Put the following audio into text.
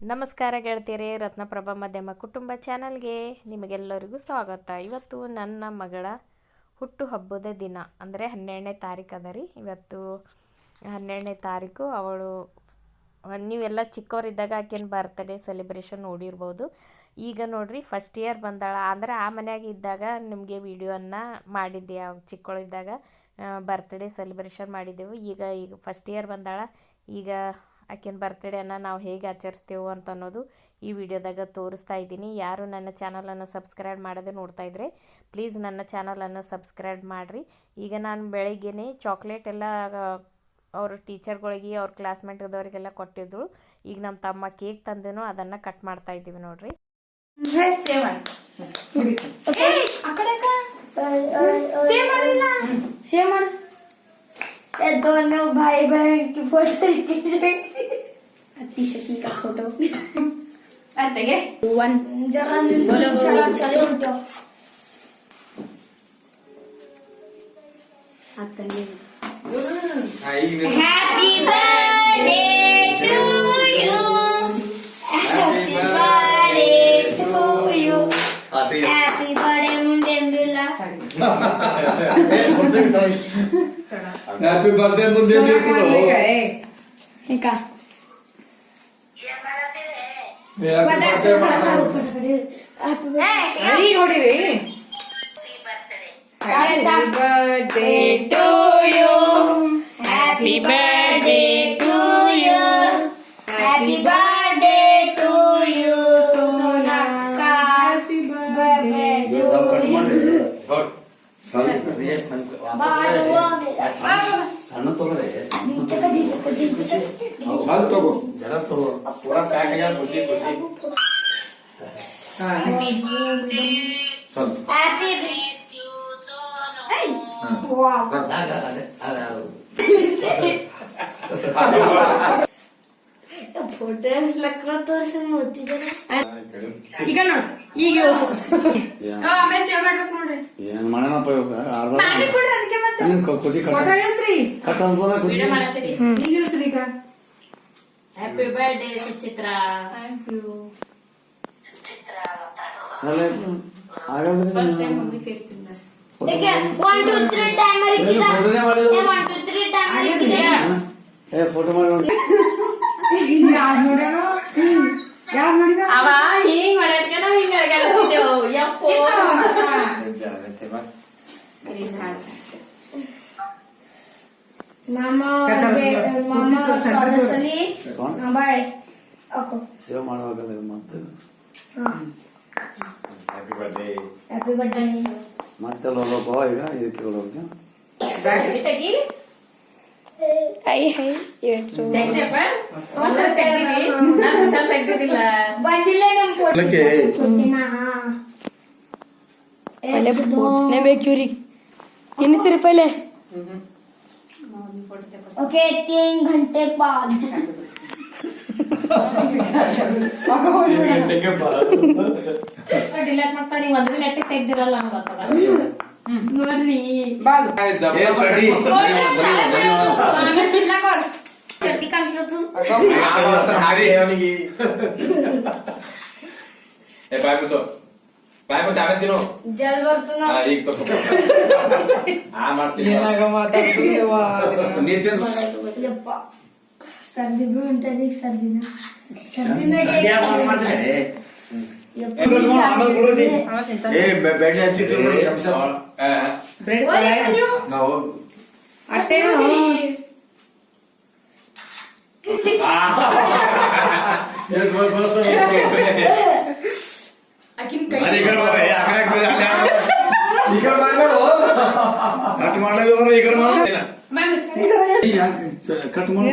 ನಮಸ್ಕಾರ ಗೆಳತಿಯರೇ, ರತ್ನಪ್ರಭಾ ಮಧ್ಯಮ ಕುಟುಂಬ ಚಾನಲ್ಗೆ ನಿಮಗೆಲ್ಲರಿಗೂ ಸ್ವಾಗತ. ಇವತ್ತು ನನ್ನ ಮಗಳ ಹುಟ್ಟು ಹಬ್ಬದ ದಿನ, ಅಂದರೆ ಹನ್ನೆರಡನೇ ತಾರೀಕು ಅದ ರೀ. ಇವತ್ತು ಹನ್ನೆರಡನೇ ತಾರೀಕು, ಅವಳು, ನೀವೆಲ್ಲ ಚಿಕ್ಕವರಿದ್ದಾಗ ಆಕೆನ ಬರ್ತಡೇ ಸೆಲೆಬ್ರೇಷನ್ ನೋಡಿರ್ಬೋದು. ಈಗ ನೋಡ್ರಿ ಫಸ್ಟ್ ಇಯರ್ ಬಂದಾಳ. ಅಂದ್ರೆ ಆ ಮನ್ಯಾಗ ಇದ್ದಾಗ ನಿಮಗೆ ವಿಡಿಯೋನ ಮಾಡಿದ್ದೆ. ಅವಾಗ ಚಿಕ್ಕವಳಿದ್ದಾಗ ಬರ್ತ್ಡೇ ಸೆಲೆಬ್ರೇಷನ್ ಮಾಡಿದ್ದೆವು. ಈಗ ಈಗ ಫಸ್ಟ್ ಇಯರ್ ಬಂದಾಳ. ಈಗ ಆಕಿನ ಬರ್ತ್ಡೇನ ನಾವು ಹೇಗೆ ಆಚರಿಸ್ತೇವೆ ಅಂತ ಅನ್ನೋದು ಈ ವಿಡಿಯೋದಾಗ ತೋರಿಸ್ತಾ ಇದ್ದೀನಿ. ಯಾರು ನನ್ನ ಚಾನಲನ್ನು ಸಬ್ಸ್ಕ್ರೈಬ್ ಮಾಡದೆ ನೋಡ್ತಾ ಇದ್ರೆ ಪ್ಲೀಸ್ ನನ್ನ ಚಾನಲನ್ನು ಸಬ್ಸ್ಕ್ರೈಬ್ ಮಾಡಿರಿ. ಈಗ ನಾನು ಬೆಳಿಗ್ಗೆನೇ ಚಾಕ್ಲೇಟ್ ಎಲ್ಲ ಅವ್ರ ಟೀಚರ್ಗಳಿಗೆ ಅವ್ರ ಕ್ಲಾಸ್ಮೇಟ್ದವರಿಗೆಲ್ಲ ಕೊಟ್ಟಿದ್ದು. ಈಗ ನಮ್ಮ ತಮ್ಮ ಕೇಕ್ ತಂದೇನು ಅದನ್ನು ಕಟ್ ಮಾಡ್ತಾ ಇದ್ದೀವಿ ನೋಡ್ರಿ. ಬಾಯಿ ಮಾಡಿ Bhai dice foto. Qué? Un lo mm. Happy birthday to you. Happy birthday to you. Happy birthday Mundembula. Happy birthday Happy birthday birthday to you. Happy birthday to you. Happy birthday to you, Sonaka. Happy birthday to you. ಬಾಳುವ ಸಣ್ಣ ತಗೋರೆ ಅಲ್ಲಿ ತಗೋ. ಜನ ತಗೋ. ಪೂರಾ pack ಆಗ್ಯಾದ ಖುಷಿ ಖುಷಿ. ಸ್ವಲ್ಪ. Happy Wow. ಆಗ ಅದೇ ಅದ ಫೋಟೋ ಲಕ್ರ ತೋರಿಸಿ ಮೂತಿದ್ದಾರೆ ಈಗ ನೋಡು. ಈಗ ಆಮೇಲೆ ಸೇವ್ ಮಾಡ್ಬೇಕು ನೋಡ್ರಿ. ಏನ್ ಮಾಡೋಣಪ್ಪ ಇವಾಗ? ಅರ್ಧ ಮಾಡಿ ಕೊಡ್ರಿ ಅದಕ್ಕೆ ಮತ್ತೆ. ಹಂಗ್ ಕ- ಕುದಿ ಕಟ್ಟ ಕಟ್ಟ ಅನ್ಬೋದ ಕುದಿ video ಮಾಡತ್ತೀರಿ ಈಗ ಹ್ಯಾಪಿ ಬರ್ಡೇ ಸುಚಿತ್ರ ಅಲ್ಲೇ ಹಾಗಾದ್ರೆ ಫಸ್ಟ್ ಟೈಮ್ ಮಮ್ಮಿ ಕೇಕ್ ತಿಂದ देखिए वन टू थ्री टाइमर इतना ಫೋಟೋನೇ ಮಾಡಿಲ್ಲ वन टू थ्री टाइमर इतना ಏ ಫೋಟೋ ಮಾಡಿ ನೋಡಿ ಅವ ಹಿಂಗ್ ಮಾಡ್ಯಾಕ ನಾವ್ ಹಿಂಗ್ ಅಳಗಾಡ್ತಿದ್ದೆವು ಯಪ್ಪೋ ಮಾಮಾ ಮಾಮಾ ಸದಸ್ಯಲಿ ಬಾಯ್ ಅಕೋ ಸೇವ್ ಮಾಡುವಾಗಲ್ಲ ಮತ್ತೆ ಹ್ಯಾಪಿ ಬರ್ತ್ಡೇ ಹ್ಯಾಪಿ ಬರ್ತ್ಡೇ ಮತ್ತೆ ಹೋಗೋ ಈಗ ಇದಕ್ಕೆ ಹೋಗೋಕೆ ಬ್ಯಾಟ್ರಿ ತೆಗಿ ಐ ಹೈ ಇವತ್ತು ತೆಗ್ದಪ್ಪ ಒಂದು ತೆಗ್ದಿನಿ ನಾನು ಚಂದ ತೆಗ್ದಿಲ್ಲ ಬಂದಿಲ್ಲ ನಮ್ಮ ಫೋಟೋ ಪಲ್ಲೆ ಬಿಟ್ಬಿಡ್ನೇ ಬೇಕು ಇವ್ರಿಗೆ ತಿನ್ನಿಸಿರಿ ಪಲ್ಲೆ ಹ್ಞೂ ओके तीन घंटे बाद ಡಿಲೇಟ್ ಮಾಡ್ತಾ ನೀವು ಒಂದ್ ನೆಟ್ಟಿಗೆ ತೆಗ್ದಿರಲ್ಲ ನಮ್ಗೆ ಗೊತ್ತದ ನೋಡ್ರಿ ಆಮೇಲೆ ತಿನ್ನಕ್ ಹೋಗ್. ಚಟ್ನಿ ಕಾಣಿಸ್ಲತ್ತು ಹಾರಿ ಅವನಿಗೆ ಏ ಬಾಯ್ ಮುಚ್ಚು ಬಾಯ್ ಮುಚ್ಚು ಆಮೇಲೆ ತಿನ್ನು ಜಲ್ ಬರ್ತನ ಹಾ, ಈಗ ತಗೋ ಆ ಮಾಡ್ತೀನಿ ನೀನ್ ತಿನ್ನು. ಯಪ್ಪ ಸರ್ದಿ ಬಿ ಹೊಂಟದಿ ಸರ್ದಿನ ಸರ್ದಿನ ಏ ಬೆ- ಬೆಣ್ಣೆ ಹಚ್ಚಿಟ್ಟು ನೋಡಿ, ಕೆಂಪ್ಸ. ಆ, ನಾವು ಆ. ಏನ್ ಬ- ಬಸ್ ఇక్కడ కట్టుమాటలే కదా ఇక్కడ మాట కట్టుమాటలు